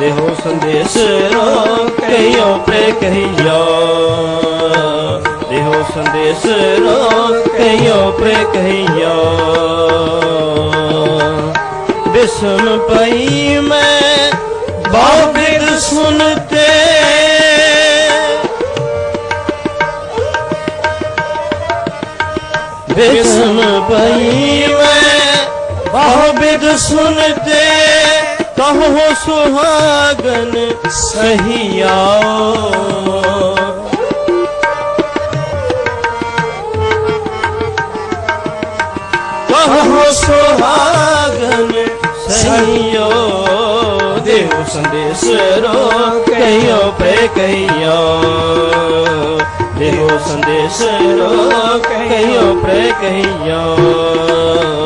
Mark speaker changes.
Speaker 1: ਦੇਹੋ ਸੰਦੇਸ਼ ਰੋ ਕਈਓ ਪ੍ਰੇ ਕਹੀਆ ਦੇਹੋ ਸੰਦੇਸ਼ ਰੋ ਕਈਓ ਪ੍ਰੇ ਕਹੀਆ ਬਿਸਮ ਪਈ ਮੈਂ ਬਹੁ ਬਿਦ ਸੁਨਤੇ। ਬਿਸਮ ਪਈ ਬਹੁ ਬਿਦ ਸੁਨਤੇ ਕਹੋ ਸੁਹਾਗਨ ਸਹੀਆ ਕਹੋ ਸੁਹਾਗਨ ਸਹੀਓ ਦੇਵ ਸੰਦੇਸ਼ ਰੋ ਕਈਓ ਪੈ ਕਈਓ ਦੇਵ ਸੰਦੇਸ਼ ਰੋ ਕਈਓ ਪੈ ਕਈਓ